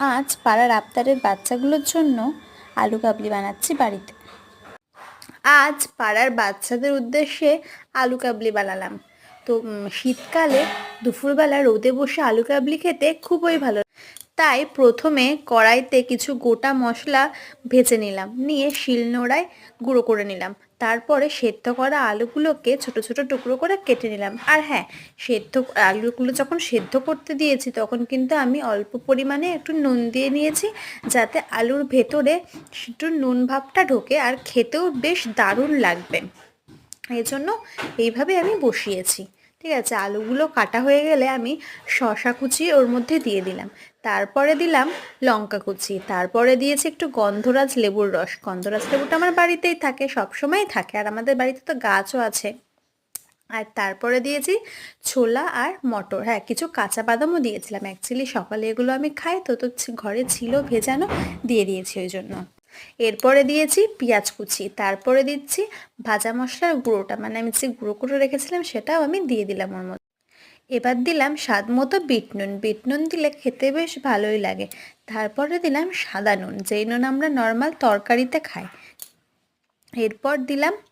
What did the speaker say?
আজ পাড়ার আবতারের বাচ্চাগুলোর জন্য আলু কাবলি বানাচ্ছি বাড়িতে। আজ পাড়ার বাচ্চাদের উদ্দেশ্যে আলু কাবলি বানালাম। তো শীতকালে দুপুরবেলা রোদে বসে আলু কাবলি খেতে খুবই ভালো তাই প্রথমে কড়াইতে কিছু গোটা মশলা ভেজে নিলাম। নিয়ে শিলনোড়ায় গুঁড়ো করে নিলাম। তারপরে সেদ্ধ করা আলুগুলোকে ছোট ছোট টুকরো করে কেটে নিলাম। আর হ্যাঁ সেদ্ধ আলুগুলো যখন সেদ্ধ করতে দিয়েছি, তখন কিন্তু আমি অল্প পরিমাণে একটু নুন দিয়ে নিয়েছি, যাতে আলুর ভেতরে একটু নুন ভাবটা ঢোকে আর খেতেও বেশ দারুণ লাগবে। এই জন্য এইভাবে আমি বসিয়েছি। ঠিক আছে, আলুগুলো কাটা হয়ে গেলে আমি শশা কুচি ওর মধ্যে দিয়ে দিলাম। তারপরে দিলাম লঙ্কা কুচি। তারপরে দিয়েছি একটু গন্ধরাজ লেবুর রস। গন্ধরাজ লেবুটা আমার বাড়িতেই থাকে, সবসময়ই থাকে। আর আমাদের বাড়িতে তো গাছও আছে। আর তারপরে দিয়েছি ছোলা আর মটর। হ্যাঁ কিছু কাঁচা বাদামও দিয়েছিলাম। অ্যাকচুয়ালি সকালে এগুলো আমি খাই, তো তো ঘরে ছিল ভেজানো, দিয়ে দিয়েছি ওই জন্য। এরপরে দিয়েছি পেঁয়াজ কুচি, তারপরে দিচ্ছি ভাজা মশলার গুঁড়োটা মানে আমি যে গুঁড়ো করে রেখেছিলাম সেটাও আমি দিয়ে দিলাম ওর মধ্যে। এবার দিলাম স্বাদ মতো বিট নুন বিট নুন দিলে খেতে বেশ ভালোই লাগে। তারপরে দিলাম সাদা নুন, যেই নুন আমরা নর্মাল তরকারিতে খাই। এরপর দিলাম